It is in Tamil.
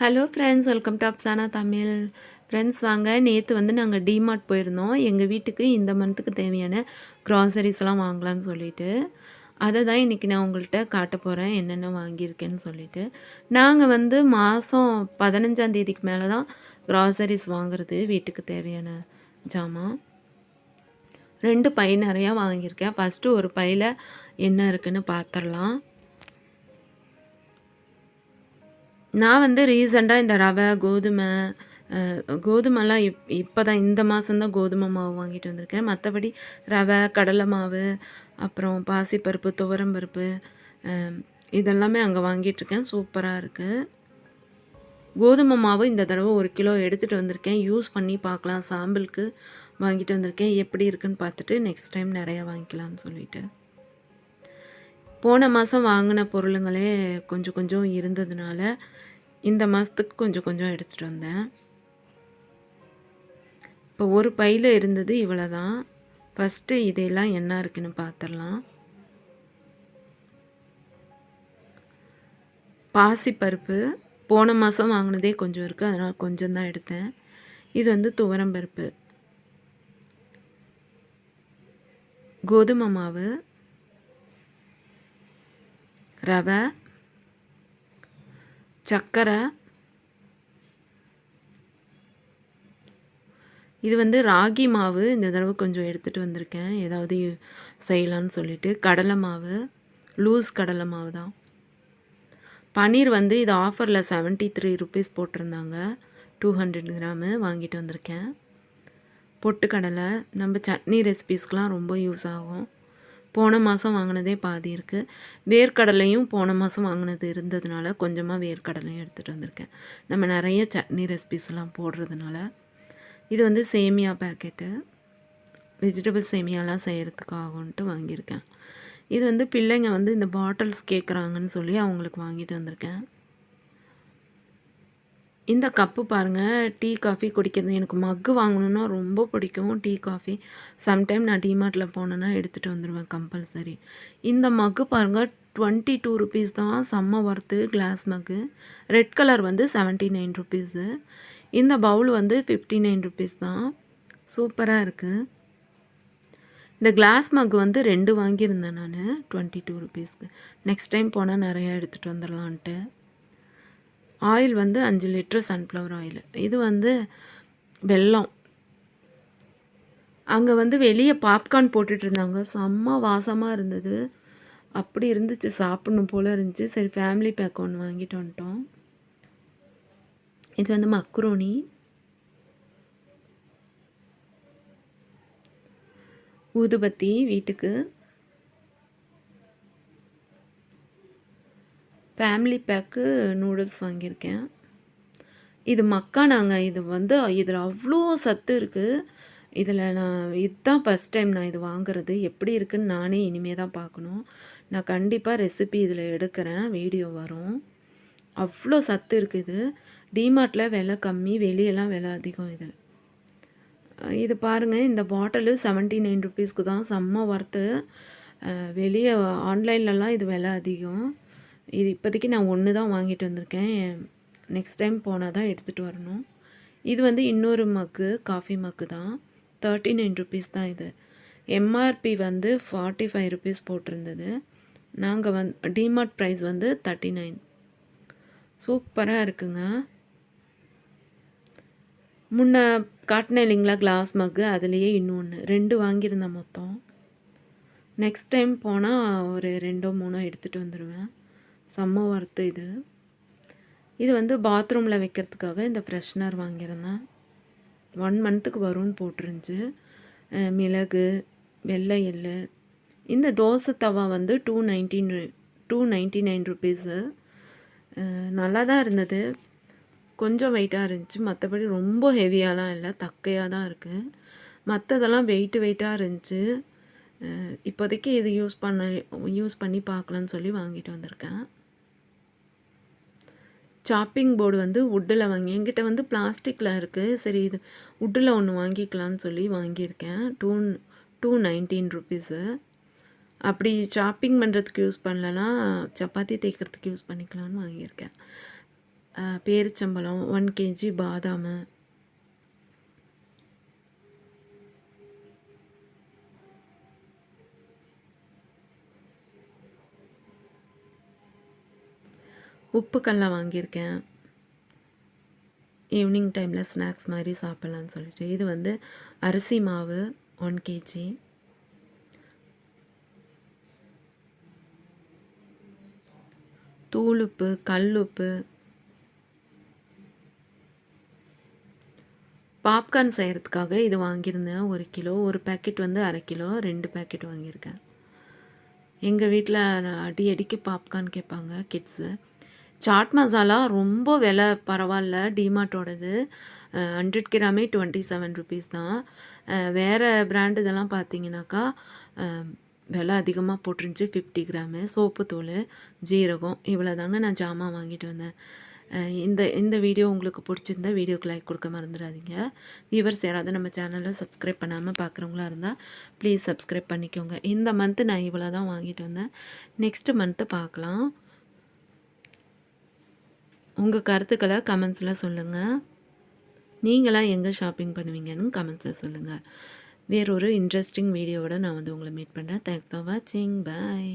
Hello friends welcome to Afsana Tamil friends வாங்க. நேற்று வந்து நாங்கள் டிமார்ட் போயிருந்தோம். எங்கள் வீட்டுக்கு இந்த மந்த்துக்கு தேவையான க்ராசரிஸ்லாம் வாங்கலாம்னு சொல்லிட்டு. அதை தான் இன்றைக்கி நான் உங்கள்கிட்ட காட்ட போகிறேன் என்னென்ன வாங்கியிருக்கேன்னு சொல்லிட்டு. நாங்கள் வந்து மாதம் பதினஞ்சாம் தேதிக்கு மேலே தான் க்ராசரிஸ் வாங்குறது வீட்டுக்கு தேவையான ஜாமான் ரெண்டு பை நிறையா வாங்கியிருக்கேன். ஃபஸ்ட்டு ஒரு பையில் என்ன இருக்குதுன்னு பார்த்துடலாம் நான் வந்து ரீசெண்டாக இந்த ரவை கோதுமை கோதுமைலாம் இப் இப்போ தான் இந்த மாதம் தான் கோதுமை மாவு வாங்கிட்டு வந்திருக்கேன். மற்றபடி ரவை கடலை மாவு அப்புறம் பாசிப்பருப்பு துவரம்பருப்பு இதெல்லாமே அங்கே வாங்கிட்டுருக்கேன் சூப்பராக இருக்குது கோதுமை மாவு இந்த தடவை ஒரு கிலோ எடுத்துகிட்டு வந்திருக்கேன். யூஸ் பண்ணி பார்க்கலாம். சாம்பிளுக்கு வாங்கிட்டு வந்திருக்கேன். எப்படி இருக்குன்னு பார்த்துட்டு நெக்ஸ்ட் டைம் நிறையா வாங்கிக்கலாம்னு சொல்லிவிட்டு போன மாதம் வாங்கின பொருளுங்களே கொஞ்சம் கொஞ்சம் இருந்ததுனால இந்த மாதத்துக்கு கொஞ்சம் கொஞ்சம் எடுத்துகிட்டு வந்தேன். இப்போ ஒரு பையில் இருந்தது இவ்வளோ தான் ஃபஸ்ட்டு இதையெல்லாம் என்ன இருக்குன்னு பார்த்துடலாம் பாசிப்பருப்பு போன மாதம் வாங்கினதே கொஞ்சம் இருக்குது அதனால் கொஞ்சம் தான் எடுத்தேன். இது வந்து துவரம்பருப்பு. கோதுமை மாவு ரவை சர்க்கரை இது வந்து ராகி மாவு. இந்த தடவை கொஞ்சம் எடுத்துகிட்டு வந்திருக்கேன். ஏதாவது செய்யலான்னு சொல்லிட்டு. கடலை மாவு லூஸ் கடலை மாவு தான். பன்னீர் வந்து இது ஆஃபரில் 73 த்ரீ ருபீஸ் போட்டிருந்தாங்க. டூ ஹண்ட்ரட் கிராமு வாங்கிட்டு வந்திருக்கேன். பொட்டுக்கடலை. நம்ம சட்னி ரெசிபீஸ்க்கெலாம் ரொம்ப யூஸ் ஆகும். போன மாதம் வாங்கினதே பாதி இருக்குது வேர்க்கடலையும் போன மாதம் வாங்கினது இருந்ததுனால கொஞ்சமாக வேர்க்கடலையும் எடுத்துகிட்டு வந்திருக்கேன். நம்ம நிறைய சட்னி ரெசிபிஸ்லாம் போடுறதுனால. இது வந்து சேமியா பேக்கெட்டு வெஜிடபிள் சேமியாலாம் செய்கிறதுக்கு ஆகும்ன்ட்டு வாங்கியிருக்கேன். இது வந்து பிள்ளைங்க வந்து இந்த பாட்டில்ஸ் கேட்குறாங்கன்னு சொல்லி அவங்களுக்கு வாங்கிட்டு வந்திருக்கேன். இந்த கப்பு பாருங்கள் டீ காஃபி குடிக்கிறது எனக்கு மக்கு வாங்கணுன்னா ரொம்ப பிடிக்கும். Tea coffee. சம்டைம் நான் டிமார்ட்டில் போனேன்னா எடுத்துகிட்டு வந்துடுவேன் கம்பல்சரி. இந்த மக்கு பாருங்கள் டுவெண்ட்டி டூ ருபீஸ் தான். செம்ம ஒர்த்து கிளாஸ் மக்கு. ரெட் கலர் வந்து செவன்ட்டி நைன் ருபீஸு இந்த பவுல் வந்து ஃபிஃப்டி நைன் ருபீஸ் தான். சூப்பராக இருக்குது இந்த கிளாஸ் மக் வந்து ரெண்டு வாங்கியிருந்தேன் நான் டுவெண்ட்டி டூ ருபீஸ்க்கு நெக்ஸ்ட் டைம் போனால் நிறையா எடுத்துகிட்டு வந்துடலான்ட்டு ஆயில் வந்து அஞ்சு லிட்ரு சன்ஃப்ளவர் ஆயில் இது வந்து வெல்லம். அங்கே வந்து வெளியே பாப்கார்ன் போட்டுட்டு இருந்தாங்க. செம்ம வாசமாக இருந்தது. அப்படி இருந்துச்சு. சாப்பிடணும் போல் இருந்துச்சு. சரி ஃபேமிலி பேக் ஒன்று வாங்கிட்டு வந்துட்டோம். இது வந்து மக்ரோனி ஊதுபத்தி வீட்டுக்கு. ஃபேமிலி பேக்கு நூடுல்ஸ் வாங்கியிருக்கேன். இது மக்கானாங்க இது வந்து இதில் அவ்வளோ சத்து இருக்குது இதில் நான் இதுதான் ஃபஸ்ட் டைம் நான் இது வாங்குறது. எப்படி இருக்குன்னு நானே இனிமே தான் பார்க்கணும். நான் கண்டிப்பாக ரெசிபி இதில் எடுக்கிறேன். வீடியோ வரும். அவ்வளோ சத்து இருக்குது இது. டிமார்ட்டில் விலை கம்மி வெளியெல்லாம் விலை அதிகம் இது. இது பாருங்கள் இந்த பாட்டிலு செவன்ட்டி நைன் ருபீஸ்க்கு தான் செம்ம ஒர்த்து வெளியே ஆன்லைன்லலாம் இது விலை அதிகம். இது இப்போதைக்கு நான் ஒன்று தான் வாங்கிட்டு வந்திருக்கேன். நெக்ஸ்ட் டைம் போனால் தான் எடுத்துகிட்டு வரணும். இது வந்து இன்னொரு மக்கு காஃபி மக்கு தான். தேர்ட்டி நைன் ருபீஸ் தான் இது. எம்ஆர்பி வந்து ஃபார்ட்டி ஃபைவ் ருபீஸ் போட்டிருந்தது. நாங்கள் வந் டிமார்ட் ப்ரைஸ் வந்து தேர்ட்டி நைன் சூப்பராக இருக்குங்க. முன்ன காட்டினேன் இல்லைங்களா கிளாஸ் மக்கு அதுலேயே இன்னொன்று ரெண்டு வாங்கியிருந்தேன் மொத்தம். நெக்ஸ்ட் டைம் போனால் ஒரு ரெண்டோ மூணோ எடுத்துகிட்டு வந்துடுவேன் செம்ம ஒர்த்து இது. இது வந்து பாத்ரூமில் வைக்கிறதுக்காக இந்த ஃப்ரெஷ்னர் வாங்கியிருந்தேன். ஒன் மந்த்துக்கு வரும்னு போட்டிருந்துச்சு. மிளகு வெள்ளை எள்ளு. இந்த தோசை தவா வந்து two nineteen two ninety nine rupees நல்லா தான் இருந்தது. கொஞ்சம் வெயிட்டாக இருந்துச்சு. மற்றபடி ரொம்ப ஹெவியாலாம் இல்லை. தக்கையாக தான் இருக்குது மற்றதெல்லாம் வெயிட்டு வெயிட்டாக இருந்துச்சு. இப்போதைக்கு இது யூஸ் பண்ண யூஸ் பண்ணி பார்க்கலான்னு சொல்லி வாங்கிட்டு வந்திருக்கேன். சாப்பிங் போர்டு வந்து வுட்டில் வாங்கி என்கிட்ட வந்து பிளாஸ்டிக்கில் இருக்குது சரி இது வுட்டில் ஒன்று வாங்கிக்கலாம்னு சொல்லி வாங்கியிருக்கேன். டூ டூ நைன்டீன் ருபீஸு அப்படி சாப்பிங் பண்ணுறதுக்கு யூஸ் பண்ணலன்னா சப்பாத்தி தேய்க்கிறதுக்கு யூஸ் பண்ணிக்கலாம்னு வாங்கியிருக்கேன். பேரிச்சம்பழம் ஒன் கேஜி பாதாமு. உப்பு வாங்கியிருக்கேன். ஈவினிங் டைமில் ஸ்நாக்ஸ் மாதிரி சாப்பிட்லான்னு சொல்லிட்டு. இது வந்து அரிசி மாவு ஒன் கேஜி. தூளுப்பு, கல்லுப்பு. பாப்கார்ன் செய்கிறதுக்காக இது வாங்கியிருந்தேன் ஒரு கிலோ. ஒரு பாக்கெட் வந்து அரை கிலோ. ரெண்டு பேக்கெட் வாங்கியிருக்கேன். எங்கள் வீட்டில் அடி அடிக்கு பாப்கார்ன் கேட்பாங்க கிட்ஸு. சாட் மசாலா ரொம்ப விலை பரவாயில்ல டிமார்ட்டோடது. அ 100 கிராமே ₹27 தான். வேறு வேற பிராண்ட் இதெல்லாம் பார்த்தீங்கன்னாக்கா, விலை அதிகமாக போட்டிருந்துச்சு 50 கிராமு. சோப்பு தூள் ஜீரகம் இவ்வளோதாங்க நான் ஜாமான் வாங்கிட்டு வந்தேன். இந்த இந்த வீடியோ உங்களுக்கு பிடிச்சிருந்தா வீடியோக்கு லைக் கொடுக்க மறந்துடாதீங்க வியூவர்ஸ் யாராவது நம்ம சேனலில் சப்ஸ்கிரைப் பண்ணாமல் பார்க்குறவங்களா இருந்தால் ப்ளீஸ் சப்ஸ்கிரைப் பண்ணிக்கோங்க. இந்த மந்த்து நான் இவ்வளோ தான் வாங்கிட்டு வந்தேன். நெக்ஸ்ட்டு மந்த்து பார்க்கலாம். உங்கள் கருத்துக்களை கமெண்ட்ஸில் சொல்லுங்கள் நீங்களாம் எங்கே ஷாப்பிங் பண்ணுவீங்கன்னு கமெண்ட்ஸில் சொல்லுங்கள் வேறொரு இன்ட்ரெஸ்டிங் வீடியோவோட நான் வந்து உங்களை மீட் பண்ணுறேன் தேங்க்ஸ் ஃபார் வாட்சிங். பாய்.